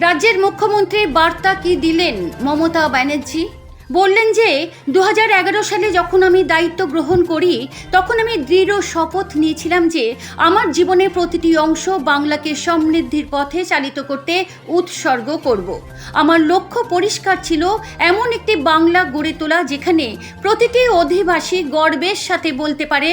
রাজ্যের মুখ্যমন্ত্রী বার্তা কি দিলেন মমতা ব্যানার্জি? বললেন যে দু হাজার এগারো সালে যখন আমি দায়িত্ব গ্রহণ করি, তখন আমি দৃঢ় শপথ নিয়েছিলাম যে, আমার জীবনের প্রতিটি অংশ বাংলাকে সমৃদ্ধির পথে চালিত করতে উৎসর্গ করব। আমার লক্ষ্য পরিষ্কার ছিল এমন একটি বাংলা গড়ে তোলা যেখানে প্রতিটি অধিবাসী গর্বের সাথে বলতে পারে,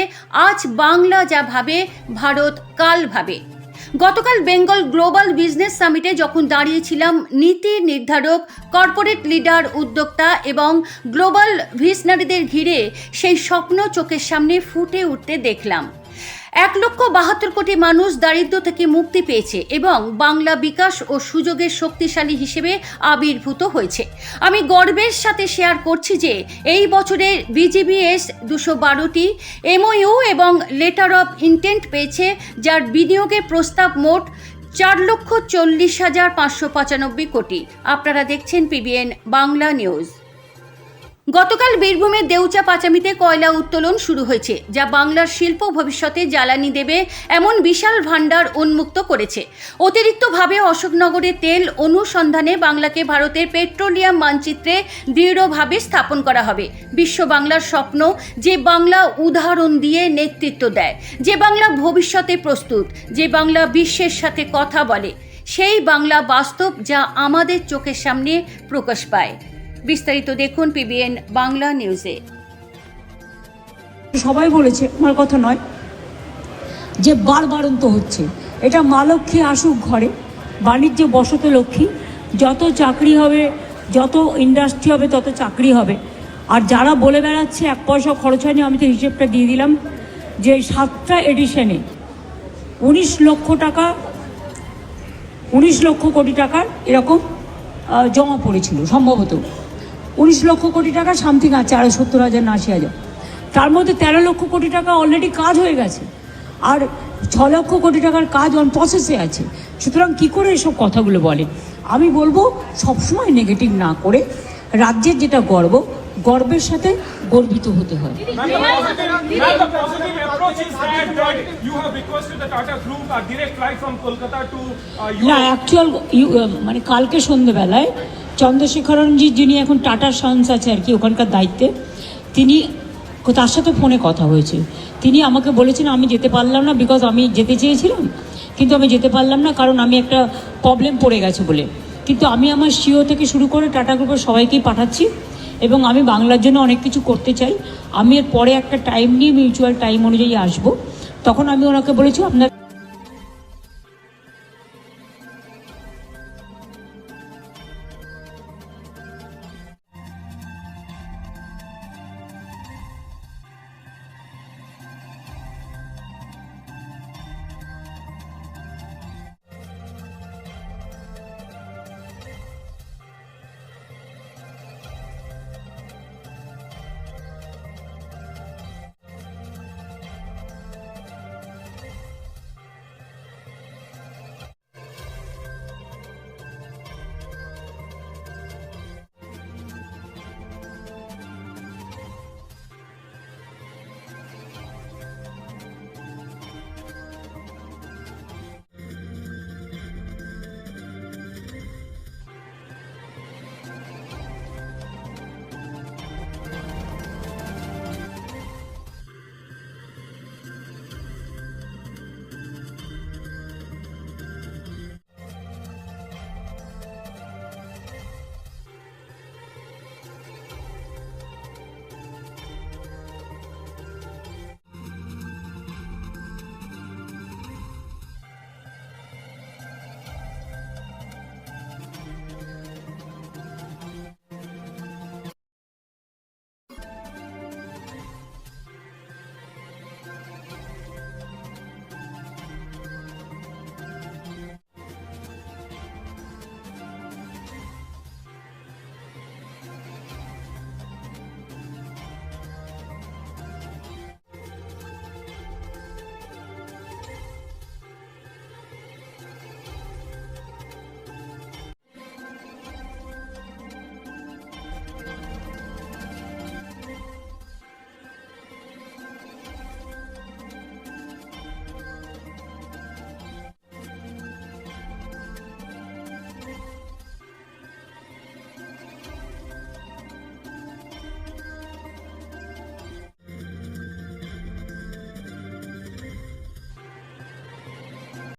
আজ বাংলা যা ভাবে, ভারত কাল ভাবে। গতকাল বেঙ্গল গ্লোবাল বিজনেস সামিটে যখন দাঁড়িয়েছিলাম, নীতি নির্ধারক, কর্পোরেট লিডার, উদ্যোক্তা এবং গ্লোবাল ভিশনারিদের ঘিরে সেই স্বপ্ন চোখের সামনে ফুটে উঠতে দেখলাম। এক লক্ষ বাহাত্তর কোটি মানুষ দারিদ্র্য থেকে মুক্তি পেয়েছে এবং বাংলা বিকাশ ও সুযোগের শক্তিশালী হিসেবে আবির্ভূত হয়েছে। আমি গর্বের সাথে শেয়ার করছি যে এই বছরে বিজিবিএস দুশো বারোটি এমওইউ এবং লেটার অফ ইন্টেন্ট পেয়েছে, যার বিনিয়োগের প্রস্তাব মোট চার লক্ষ চল্লিশ হাজার পাঁচশো পঁচানব্বই কোটি। আপনারা দেখছেন পিবিএন বাংলা নিউজ গতকাল বীরভূমের দেউচা পাচামিতে কয়লা উত্তোলন শুরু হয়েছে, যা বাংলার শিল্প ভবিষ্যতে জ্বালানি দেবে এমন বিশাল ভাণ্ডার উন্মুক্ত করেছে। অতিরিক্তভাবে অশোকনগরে তেল অনুসন্ধানে বাংলাকে ভারতের পেট্রোলিয়াম মানচিত্রে দৃঢ়ভাবে স্থাপন করা হবে। বিশ্ব বাংলার স্বপ্ন যে বাংলা উদাহরণ দিয়ে নেতৃত্ব দেয়, যে বাংলা ভবিষ্যতে প্রস্তুত, যে বাংলা বিশ্বের সাথে কথা বলে, সেই বাংলা বাস্তব যা আমাদের চোখের সামনে প্রকাশ পায়। বিস্তারিত দেখুন পিবিএন বাংলা নিউজে। সবাই বলেছে, আমার কথা নয়, যে বারবারন্ত হচ্ছে। এটা মা লক্ষ্মী আসুক ঘরে, বাণিজ্য বসত লক্ষ্মী, যত চাকরি হবে, যত ইন্ডাস্ট্রি হবে, তত চাকরি হবে। আর যারা বলে বেড়াচ্ছে, এক পয়সা খরচ হয়নি, আমি তো হিসেবটা দিয়ে দিলাম, যে সাতটা এডিশনে উনিশ লক্ষ টাকা, উনিশ লক্ষ কোটি টাকার এরকম জমা পড়েছিল, সম্ভবত। উনিশ লক্ষ কোটি টাকা সামথিং আছে আরও সত্তর হাজার না আশি হাজার। তার মধ্যে তেরো লক্ষ কোটি টাকা অলরেডি কাজ হয়ে গেছে। আর ছ লক্ষ কোটি টাকার কাজ অন প্রসেসে আছে। সুতরাং কি করে এসব কথাগুলো বলে? আমি বলব সবসময় নেগেটিভ না করে রাজ্যের যেটা গর্ব গর্বের সাথে গর্বিত হতে হয়। to uh, না অ্যাকচুয়াল মানে কালকে সন্ধেবেলায় চন্দ্রশেখরনজি যিনি এখন টাটা সন্স আছে আর কি, ওখানকার দায়িত্বে, তিনি তার সাথে ফোনে কথা হয়েছে। তিনি আমাকে বলেছেন, আমি যেতে পারলাম না বিকজ আমি যেতে চেয়েছিলাম, কিন্তু আমি যেতে পারলাম না কারণ আমি একটা প্রবলেম পড়ে গেছে বলে। কিন্তু আমি আমার সিও থেকে শুরু করে টাটা গ্রুপের সবাইকেই পাঠাচ্ছি এবং আমি বাংলার জন্য অনেক কিছু করতে চাই। আমি এর পরে একটা টাইম নিয়ে মিউচুয়াল টাইম অনুযায়ী আসব। তখন আমি ওনাকে বলেছি, আপনার